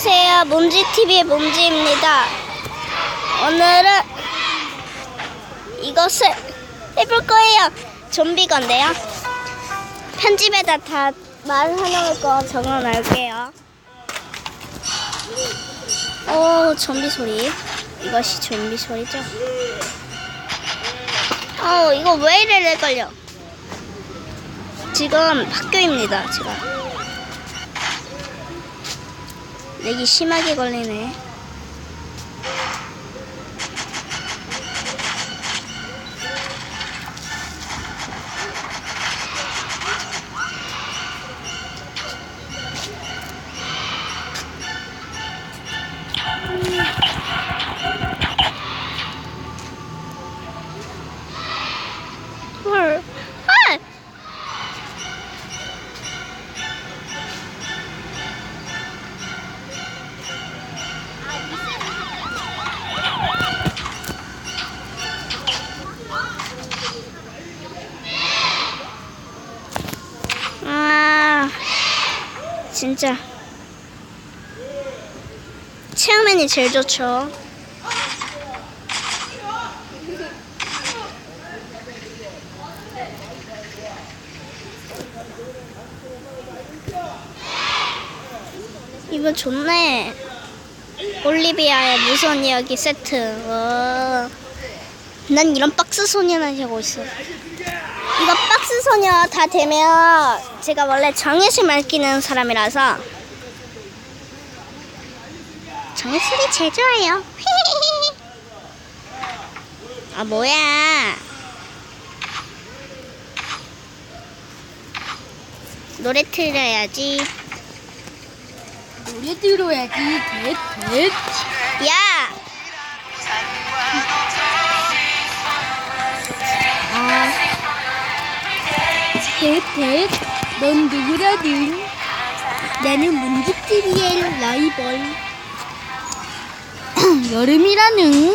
안녕하세요. 몸지TV의 몸지입니다. 오늘은 이것을 해볼 거예요. 좀비 건데요. 편집에다 다 말해놓을 거 적어 놓을게요. 오, 좀비 소리. 이것이 좀비 소리죠. 어, 이거 왜 이래 렉걸려? 지금 학교입니다, 제가. 렉이 심하게 걸리네. 진짜. 체험맨이 제일 좋죠. 이거 좋네. 올리비아의 무서운 이야기 세트. 와. 난 이런 박스 소녀나 하고 있어. 이거 박스 소녀 다 되면 제가 원래 정예술 맡기는 사람이라서 정예술이 제일 좋아요. 아 뭐야? 노래 틀어야지. 노래 들어야지 넷넷 야! 넷넷 넌 누구라든 나는 문집TV의 라이벌 여름이라는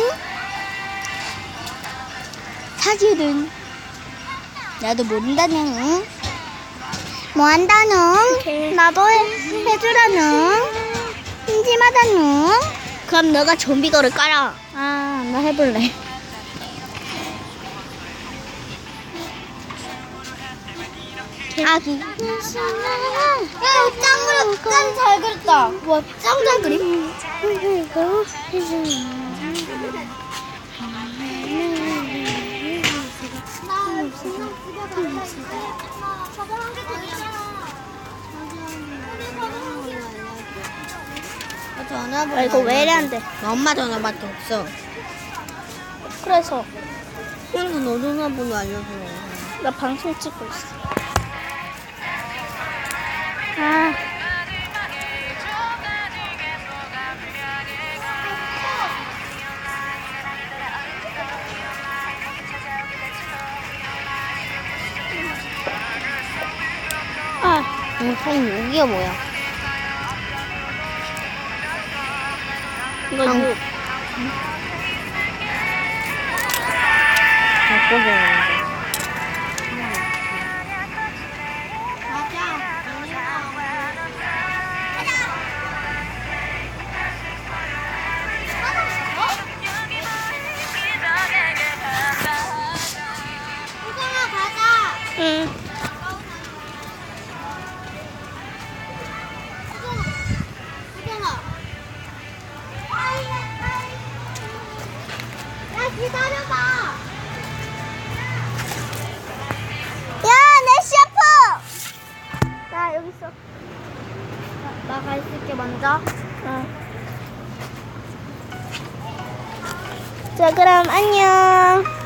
사실은 나도 모른다는 뭐 한다는? 나도 해, 해주라는? 심심하다는? 그럼 너가 좀비거를 깔아. 아 나 해볼래 아기. 야, 짱 그려, 짱잘 그렸다. 와, 짱잘 그림. 전화번호. 아, 이거 왜 이래 안 돼? 나 엄마 전화밖에 없어. 그래서 그래서 너 전화번호 알려줘. 나 방송 찍고 있어. 아. 아, 응, 사인 여기가 뭐야? 이거 방- 뭐, 바꿔보는데. 먼저. 응. 자, 그럼 안녕.